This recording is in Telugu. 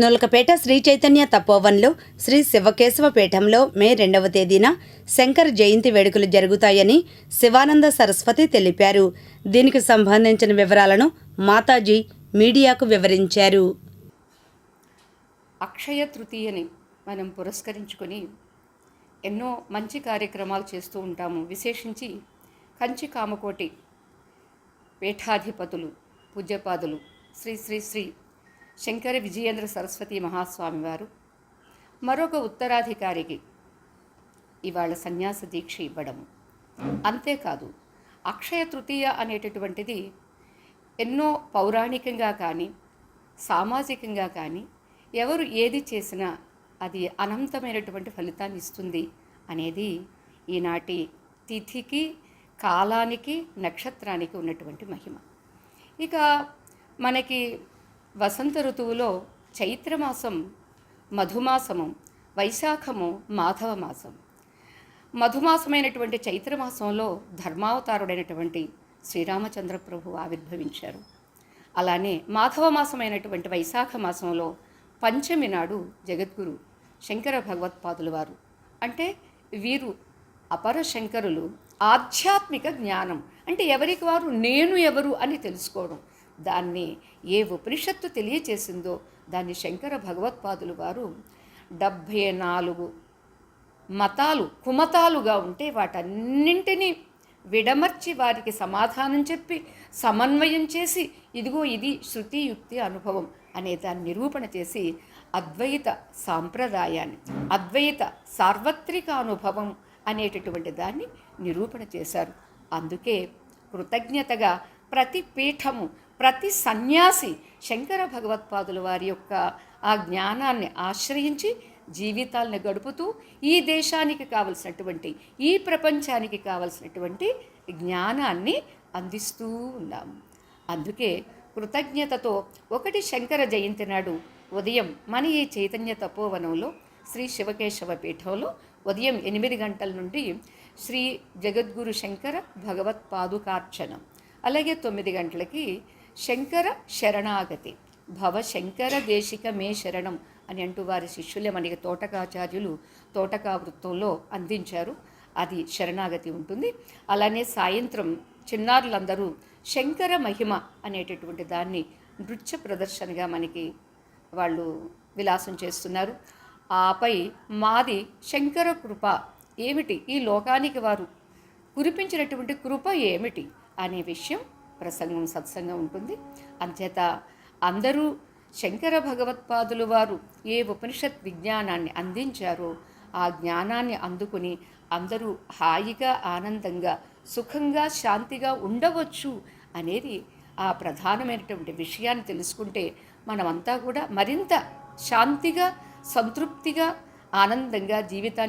నొలకపేట శ్రీ చైతన్య తపోవన్లో శ్రీ శివకేశవ పీఠంలో మే రెండవ తేదీన శంకర జయంతి వేడుకలు జరుగుతాయని శివానంద సరస్వతి తెలిపారు. దీనికి సంబంధించిన వివరాలను మాతాజీ మీడియాకు వివరించారు. అక్షయ తృతీయని మనం పురస్కరించుకొని ఎన్నో మంచి కార్యక్రమాలు చేస్తూ ఉంటాము. విశేషించి కంచి కామకోటి పీఠాధిపతులు పూజ్యపాదులు శ్రీ శ్రీ శ్రీ శంకర విజయేంద్ర సరస్వతి మహాస్వామివారు. మరొక ఉత్తరాధికారికి ఇవాళ సన్యాస దీక్ష ఇవ్వడము. అంతేకాదు అక్షయ తృతీయ అనేటటువంటిది ఎన్నో పౌరాణికంగా కానీ సామాజికంగా కానీ ఎవరు ఏది చేసినా అది అనంతమైనటువంటి ఫలితాన్ని ఇస్తుంది అనేది ఈనాటి తిథికి కాలానికి నక్షత్రానికి ఉన్నటువంటి మహిమ. ఇక మనకి వసంత ఋతువులో చైత్రమాసం మధుమాసము వైశాఖము మాధవ మాసం మధుమాసమైనటువంటి చైత్రమాసంలో ధర్మావతారుడైనటువంటి శ్రీరామచంద్ర ప్రభు ఆవిర్భవించారు. అలానే మాధవ మాసమైనటువంటి వైశాఖ మాసంలో పంచమి నాడు జగద్గురు శంకర భగవత్పాదుల వారు. అంటే వీరు అపర శంకరులు ఆధ్యాత్మిక జ్ఞానం. అంటే ఎవరికి వారు నేను ఎవరు అని తెలుసుకోవడం. దాన్ని ఏ ఉపనిషత్తు తెలియచేసిందో దాన్ని శంకర భగవత్పాదులు వారు డెబ్భై నాలుగు మతాలు కుమతాలుగా ఉంటే వాటన్నింటినీ విడమర్చి వారికి సమాధానం చెప్పి సమన్వయం చేసి ఇదిగో ఇది శృతి యుక్తి అనుభవం అనే దాన్ని నిరూపణ చేసి అద్వైత సాంప్రదాయాన్ని అద్వైత సార్వత్రిక అనుభవం అనేటటువంటి దాన్ని నిరూపణ చేశారు. అందుకే కృతజ్ఞతగా ప్రతి పీఠము ప్రతి సన్యాసి శంకర భగవత్పాదుల వారి యొక్క ఆ జ్ఞానాన్ని ఆశ్రయించి జీవితాలను గడుపుతూ ఈ దేశానికి కావలసినటువంటి ఈ ప్రపంచానికి కావలసినటువంటి జ్ఞానాన్ని అందిస్తూ ఉన్నాము అందుకే కృతజ్ఞతతో ఒకటి శంకర జయంతి నాడు ఉదయం మన ఈ చైతన్య తపోవనంలో శ్రీ శివకేశవ పీఠంలో ఉదయం ఎనిమిది గంటల నుండి శ్రీ జగద్గురు శంకర భగవత్ పాదుకార్చనం అలాగే తొమ్మిది గంటలకి శంకర శరణాగతి. భవ శంకర దేశిక మే శరణం అని అంటూ వారి శిష్యులే మనకి తోటకాచార్యులు తోటకా వృత్తంలో అందించారు. అది శరణాగతి ఉంటుంది. అలానే సాయంత్రం చిన్నారులందరూ శంకర మహిమ అనేటటువంటి దాన్ని నృత్య ప్రదర్శనగా మనకి వాళ్ళు విలాసం చేస్తున్నారు. ఆపై మాది శంకర కృప ఏమిటి? ఈ లోకానికి వారు కురిపించినటువంటి కృప ఏమిటి? అనే విషయం ప్రసంగం సత్సంగం ఉంటుంది. అంచేత అందరూ శంకర భగవత్పాదులు వారు ఏ ఉపనిషత్ విజ్ఞానాన్ని అందించారో ఆ జ్ఞానాన్ని అందుకుని అందరూ హాయిగా ఆనందంగా సుఖంగా శాంతిగా ఉండవచ్చు అనేది ఆ ప్రధానమైనటువంటి విషయాన్ని తెలుసుకుంటే మనమంతా కూడా మరింత శాంతిగా సంతృప్తిగా ఆనందంగా జీవితాన్ని